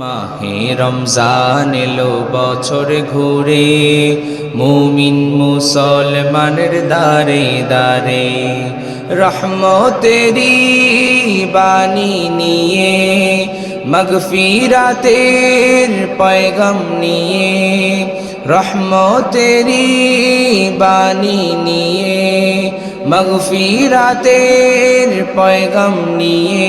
মাহে রমজান এলো বছর ঘুরে, মুমিন মুসলমানের দারে দারে রহমতেরি বাণী নিয়ে, মগফিরাতের পয়গম নিয়ে রহমতেরি বাণী নিয়ে, মগফিরাতের পয়গম নিয়ে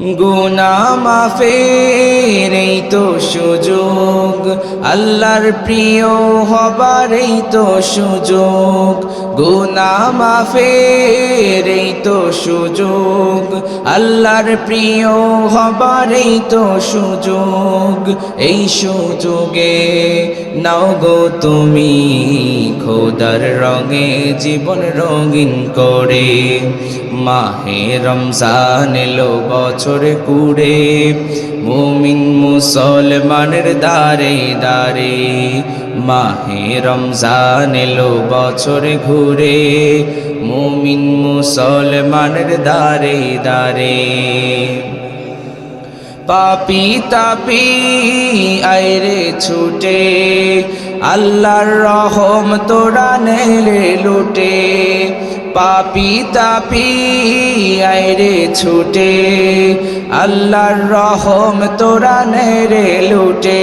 গুনা মাফের, এই তো সুযোগ। আল্লাহর প্রিয় হবার, এই তো সুযোগ। গুনা মাফের, এই তো সুযোগ। আল্লাহর প্রিয় হবার, এই তো সুযোগ। এই সুযোগে নাও গো তুমি খোদার রঙে জীবন রঙিন করে। মাহে রমজান এলো বছরে কুড়ে, মুমিন মুসলমানের দারে দারে মাহে রমজান এলো বছরে ঘুরে, মুমিন মুসলমানের দারে দারে পাপি তাপি আইরে ছুটে, আল্লাহর রহম তোরা নেলে লুটে পাপি তাপি আইরে ছুটে। আল্লাহর রহম তোরা নেরে লুটে।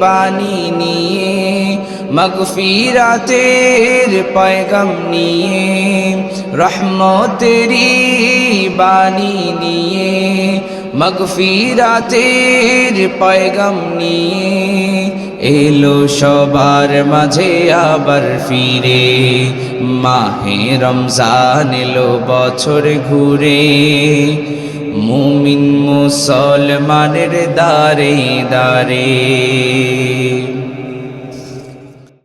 বাণী নিয়ে, মগফিরাতের পয়গম নিয়ে রহমতেরি বাণী নিয়ে, মগফিরাতের পয়গম নিয়ে এলো সবার মাঝে আবার ফিরে। মাহে রমজান এলো বছর ঘুরে মুমিন মুসলমানের দারে দারে